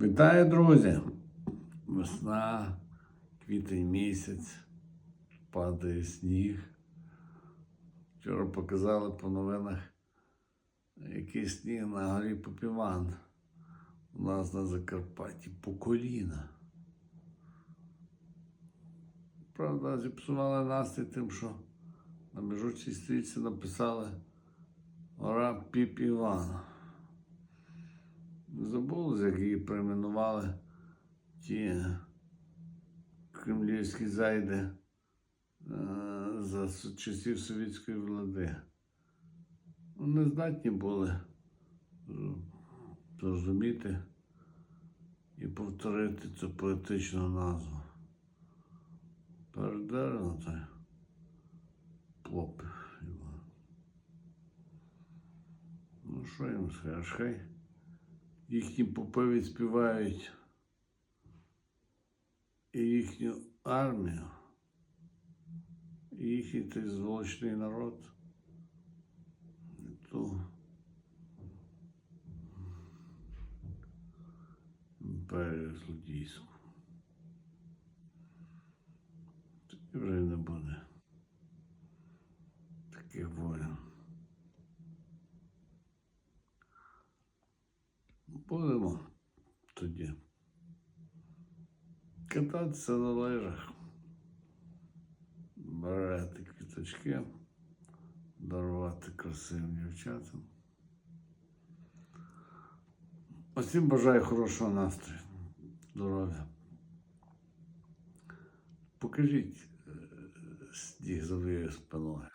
Вітаю, друзі! Весна, квітень місяць, падає сніг. Вчора показали по новинах, який сніг на горі Попіван. У нас на Закарпатті по коліна. Правда, зіпсували настрій тим, що на межучій стрічці написали Гора Піп-Іван. Не забули, як її перейменували ті кремлівські зайди е, за часів совєтської влади. Вони здатні були зрозуміти і повторити цю поетичну назву. Передерено той плоп. Ну, що їм скажеш, хай їхні попи відспівають і їхню армію, і їхній той зволочний народ. Ту імперію злодійську. Тоді не буде таких воїн. Будемо тоді кататися на лижах, брати квіточки, дарувати красивим дівчатам. Усім бажаю хорошого настрою, здоров'я. Покажіть е, сніг за моєю спиною.